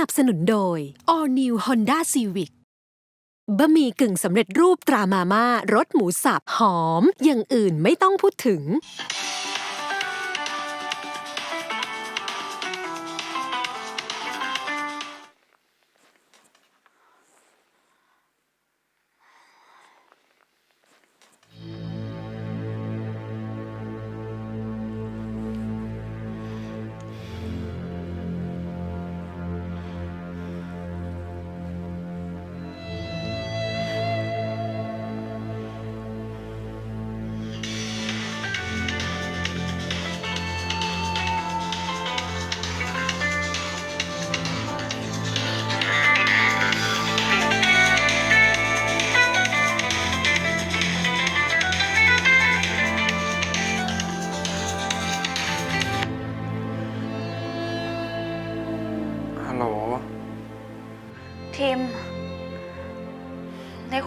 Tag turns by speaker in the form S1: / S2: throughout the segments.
S1: นับสนุนโดย All New Honda Civic บะหมี่กึ่งสำเร็จรูปตรามาม่ารสหมูสับหอม อย่างอื่นไม่ต้องพูดถึง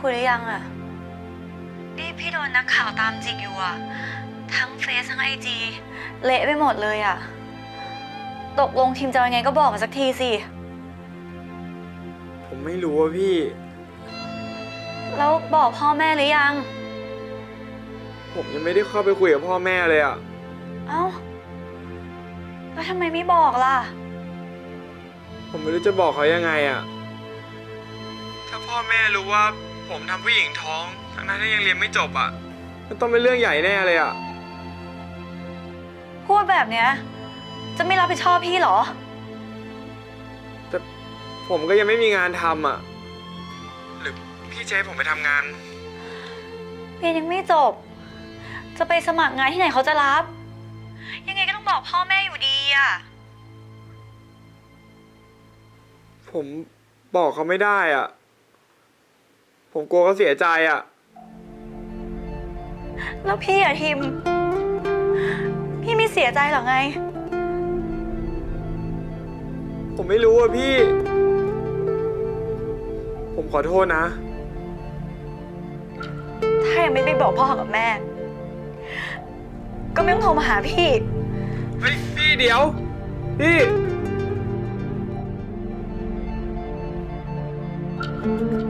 S2: คุยหรือยังอะนี่พี่โดนนักข่าวตามจิกอยู่อะทั้งเฟซทั้งไอจีเละไปหมดเลยอะตกลงทีมจะยังไงก็บอกมาสักทีสิ
S3: ผมไม่รู้ว่าพี่
S2: แล้วบอกพ่อแม่หรือยัง
S3: ผมยังไม่ได้เข้าไปคุยกับพ่อแม่เลยอะ
S2: เอ้า แล้วทำไมไม่บอกล่ะ
S3: ผมไม่รู้จะบอกเขายังไงอะถ้าพ่อแม่รู้ว่า ผมทำผู้หญิงท้องทั้งนั้นที่ยังเรียนไม่จบอะมันต้องเป็นเรื่องใหญ่แน่เลยอะ
S2: พูดแบบเนี้ย จะไม่รับผิดชอบพี่เหรอ
S3: แต่ผมก็ยังไม่มีงานทำอะ หรือพี่จะให้ผมไปทำงาน
S2: เรียนยังไม่จบ จะไปสมัครงานที่ไหนเขาจะรับ ยังไงก็ต้องบอกพ่อแม่อยู่ดีอะ
S3: ผมบอกเขาไม่ได้อะ ผมกลัวเขาเสียใจอะ
S2: แล้วพี่อะทีมพี่ไม่เสียใจเหรอไง
S3: ผมไม่รู้อะพี่ ผมขอโทษนะ
S2: ถ้ายังไม่ไปบอกพ่อกับแม่ ก็ไม่ต้องโทรมาหาพี่
S3: เฮ้ย พี่เดี๋ยว พี่
S2: ถ้า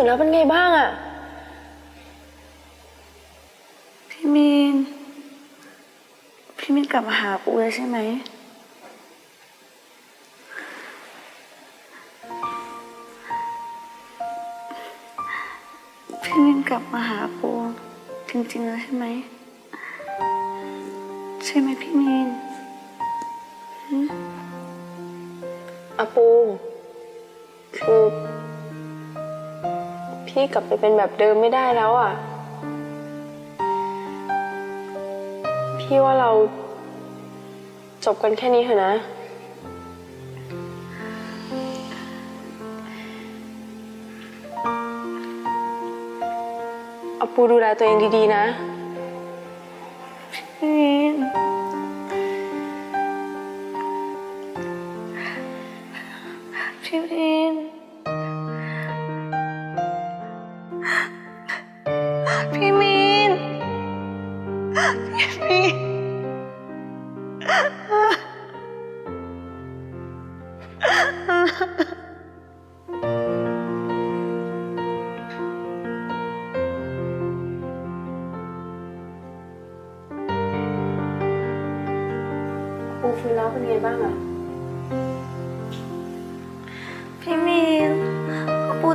S2: ตื่นแล้
S4: วเป็นไงบ้างอะ
S2: พี่มีน พี่มีนกลับมาหาปูแล้วใช่ไหม พี่มินกลับมาหาปูจริงๆแล้วใช่ไหม ใช่ไหมพี่มิน
S4: อาปูคือ พี่กลับไปเป็นแบบเดิมไม่ได้แล้วอะพี่ว่าเราจบกันแค่นี้เถอะนะอาปูดูแลตัวเองดีๆนะ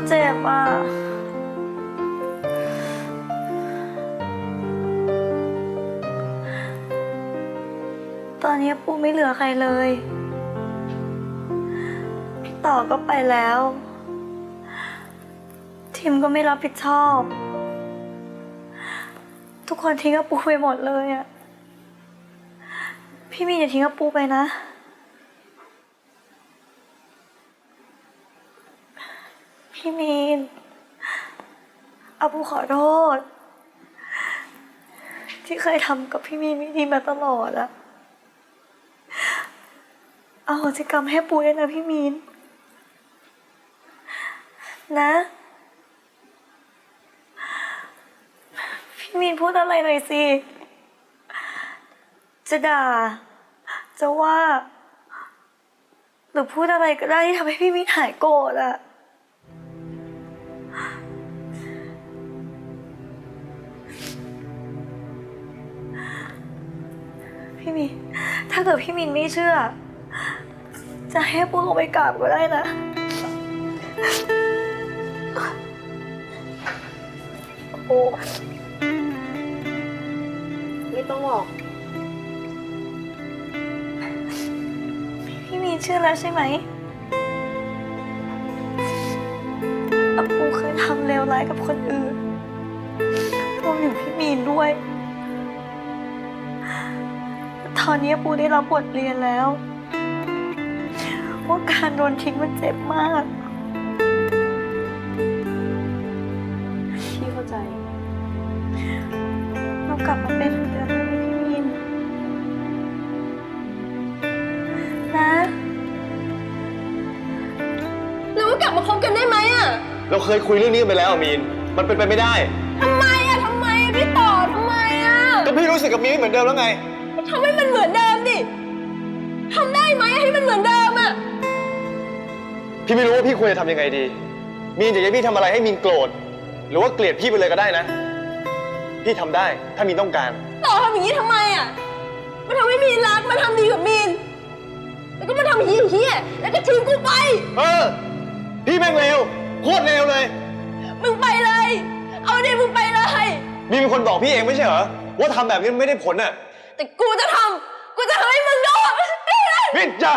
S4: เจ็
S2: บอะตอนนี้ปูไม่เหลือใครเลย พี่ต่อก็ไปแล้วทีมก็ไม่รับผิดชอบ ทุกคนทิ้งกับปูไปหมดเลยอะพี่มีอย่าทิ้งกับปูไปนะ พี่มีนอาปูขอโทษ ที่เคยทำกับพี่มีนไม่ดีมาตลอดอะเอาโหสิกรรมให้ปูด้วยนะพี่มีน นะ พี่มีนพูดอะไรหน่อยสิ จะด่า จะว่า หรือพูดอะไรก็ได้ที่ทำให้พี่มีนหายโกรธอะ ถ้าเกิดพี่มินไม่เชื่อ จะให้ปูลงไปกราบก็ได้นะ
S4: ปู ไม่ต้องหรอก
S2: พี่มินเชื่อแล้วใช่ไหมอปูเคยทำเลวร้ายกับคนอื่นรวมถึงพี่มีนด้วย อนนี้ปูได้รับบทเรียนแล้วว่าการโดนทิ้งมันเจ็บมาก
S4: พี่เข้าใจ
S2: เรากลับมาเป็นเหมือนเดิมได้ไหมพี่มีนนะ
S4: แล้วก็กลับมาคบกันได้ไหมอะ
S5: เราเคยคุยเรื่องนี้กันไปแล้วอะมีน มันเป็นไปไม่ได้
S4: ทำไมอะทำไมอะพี่ต่อทำไมอะ
S5: ก็พี่รู้สึกกับมีนไม่เหมือนเดิมแล้วไง
S4: ทำให้มันเหมือนเดิมดิทำได้ไหมให้มันเหมือนเดิมอะ
S5: พี่ไม่รู้ว่าพี่ควรจะทำยังไงดี มีนอยากให้พี่ทำอะไรให้มีนโกรธ หรือว่าเกลียดพี่ไปเลยก็ได้นะ พี่ทำได้ถ้ามีนต้องการ
S4: ต่อทำอย่างนี้ทำไมอะมันทำให้มีนรักมันทำดีกับมีน แล้วก็มาทำเฮี้ยเฮี้ยๆแล้วก็ทิ้งกูไป
S5: เออ พี่แม่งเลวโคตรเลวเลย
S4: มึงไปเลย เอาเดี๋ยวมึงไปเลย
S5: มีเป็นคนบอกพี่เองไม่ใช่เหรอว่าทำแบบนี้มันไม่ได้ผลอะ
S4: แต่กูจะทำกูจะทำให้มึงโดนนี่เลย
S5: มินจ้ะ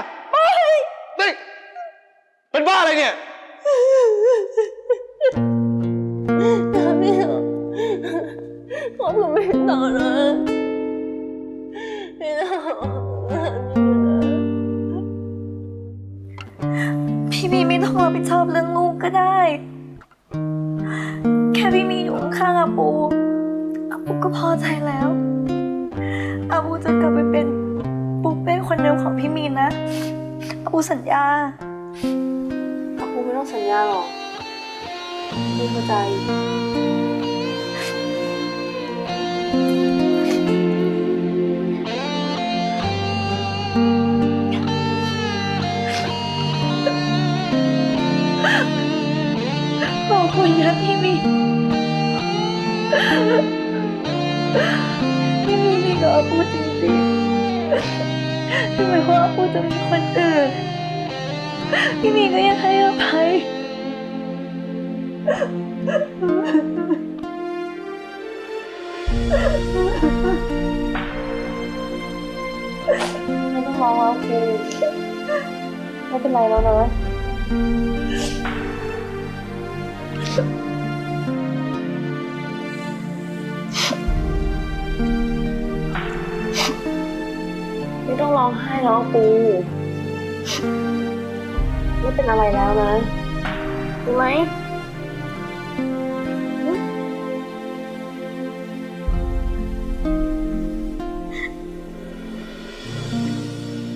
S5: นี่เป็นบ้าอะไรเนี่ย
S4: ไม่เอาขอบคุณไม่ต่อนะไม่ต้อง
S2: พี่มีนไม่ต้องรับผิดชอบเรื่องลูกก็ได้ แค่พี่มีนอยู่ข้างๆอาปูอาปูก็พอใจแล้ว อาปูจะกลับไปเป็นปูเป้คนเดิมของพี่มีนนะอาปูสัญญา
S4: อาปูไม่ต้องสัญญาหรอกพี่เข้าใจ
S2: ขอบคุณนะพี่มีพี่มีดีกับอาปูจริงๆ ถึงแม้ว่าอาปูจะมีคนอื่น พี่มีก็ยังให้อภัย
S4: ไม่ต้องร้องแล้วครูไม่เป็นไรแล้วนะ ไม่ต้องร้องไห้แล้วปู ไม่เป็นอะไรแล้วนะรู้ไหม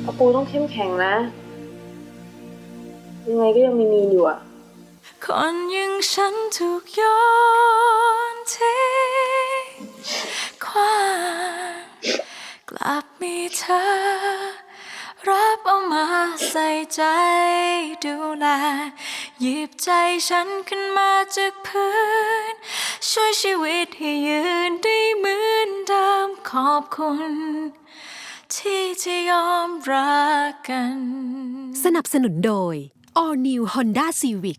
S4: อาปูต้องเข้มแข็งนะ ยังไงก็ยังมีมีนอยู่อะ
S2: คนอยังฉันถูกโยน กลับมีเธอ รับเอามาใส่ใจดูแลหยิบใจฉันขึ้นมาจากพื้น ช่วยชีวิตให้ยืนได้เหมือนเดิมขอบคุณ ที่จะยอมรักกัน
S1: สนับสนุนโดย All New Honda Civic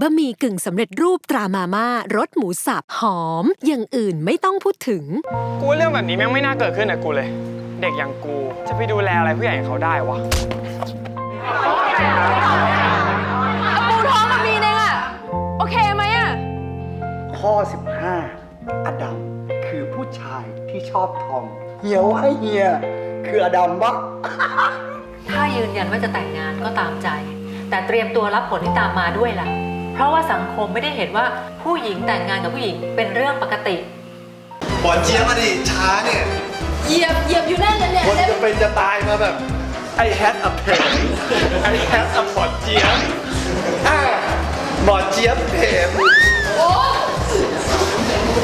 S1: บะหมี่กึ่งสำเร็จรูปตรามาม่ารสหมูสับหอม อย่างอื่นไม่ต้องพูดถึง
S3: กูว่าเรื่องแบบนี้แม่งไม่น่าเกิดขึ้นกับกูเลย เด็กอย่างกูจะไปดูแลอะไรผู้ใหญ่อย่างเขาได้วะ
S4: ปูท้องกับมีนเองอะโอเคไหมอะ
S6: ข้อ 15 อดัมคือผู้ชายที่ชอบทอม เหี่ยวให้เฮีย คืออดัมปะ
S7: ถ้ายืนยันว่าจะแต่งงานก็ตามใจ แต่เตรียมตัวรับผลที่ตามมาด้วยล่ะ เพราะว่าสังคมไม่ได้เห็นว่าผู้หญิงแต่งงานกับผู้หญิงเป็นเรื่องปกติ
S8: บอลเจี๊ยบมาดิช้าเนี่ย
S4: เหยียบเหยียบอยู่นั่นน่ะเนี่ย
S8: คนจะเป็นจะตายมาแบบ I had a pen I had a บอลเจี๊ยบอ่าบอลเจี๊ยบเพม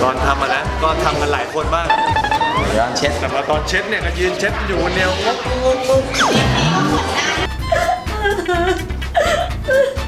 S8: ตอนทำอะนะก็ทำกันหลายคนบ้างยานเช็ดแต่มาตอนเช็ดเนี่ยก็ยืนเช็ดอยู่คนเดียวงกงกง